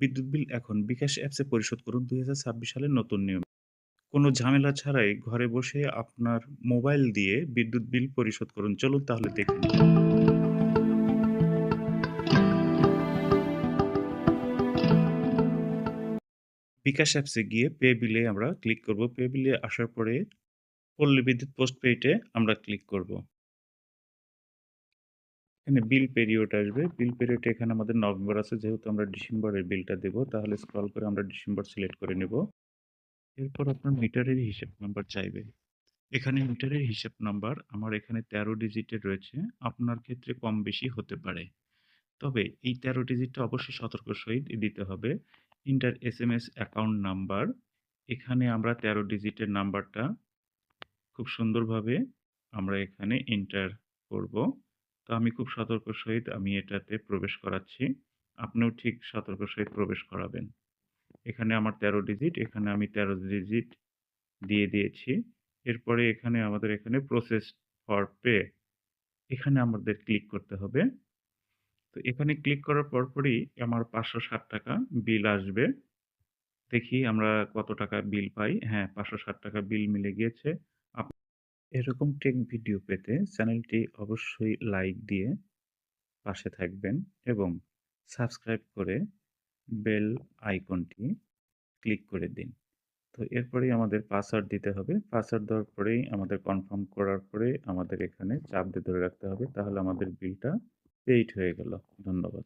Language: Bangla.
বিদ্যুৎ বিল এখন বিকাশ অ্যাপসে পরিশোধ করুন ২০২৬ সালের নতুন নিয়ম কোনো ঝামেলা ছাড়াই ঘরে বসে আপনার মোবাইল দিয়ে বিদ্যুৎ বিল পরিশোধ করুন। চলুন তাহলে দেখুন বিকাশ অ্যাপসে গিয়ে পে বিলে আমরা ক্লিক করব। পে বিলে আসার পরে পল্লী বিদ্যুৎ পোস্টপেইডে আমরা ক্লিক করব। এখানে বিল পেরিয়ড আসবে। বিল পেরিয়ডে এখানে আমাদের নভেম্বর আছে, যেহেতু আমরা ডিসেম্বরের বিলটা দেব, তাহলে স্ক্রল করে আমরা ডিসেম্বর সিলেক্ট করে নেব। এরপর আপনার মিটারের হিসাব নাম্বার চাইবে। এখানে মিটারের হিসাব নাম্বার আমার এখানে ১৩ ডিজিটের রয়েছে। আপনার ক্ষেত্রে কম বেশি হতে পারে। তবে এই ১৩ ডিজিটটা অবশ্যই সতর্ক সহিত দিতে হবে। Enter S M S account number এখানে আমরা ১৩ ডিজিটের নাম্বারটা খুব সুন্দরভাবে আমরা এখানে এন্টার করব। তো আমি খুব সতর্ক সহিত আমি এটাতে প্রবেশ করাচ্ছি। আপনিও ঠিক সতর্ক সহিত প্রবেশ করাবেন। এখানে আমার ১৩ ডিজিট, এখানে আমি ১৩ ডিজিট দিয়ে দিয়েছি। এরপরে এখানে আমাদের এখানে প্রসেস ফর পে এখানে আমাদের ক্লিক করতে হবে। তো এখানে ক্লিক করার পরপরই আমার ৳৫৬০ বিল আসবে। দেখি আমরা কত টাকা বিল পাই। হ্যাঁ, ৳৫৬০ বিল মিলে গিয়েছে। এরকম টেক ভিডিও পেতে চ্যানেলটি অবশ্যই লাইক দিয়ে পাশে থাকবেন এবং সাবস্ক্রাইব করে বেল আইকনটি ক্লিক করে দিন। তো এরপরেই আমাদের পাসওয়ার্ড দিতে হবে। পাসওয়ার্ড দেওয়ার পরেই আমাদের কনফার্ম করার পরে আমাদের এখানে চাপ দিয়ে ধরে রাখতে হবে। তাহলে আমাদের বিলটা পেইড হয়ে গেল। ধন্যবাদ।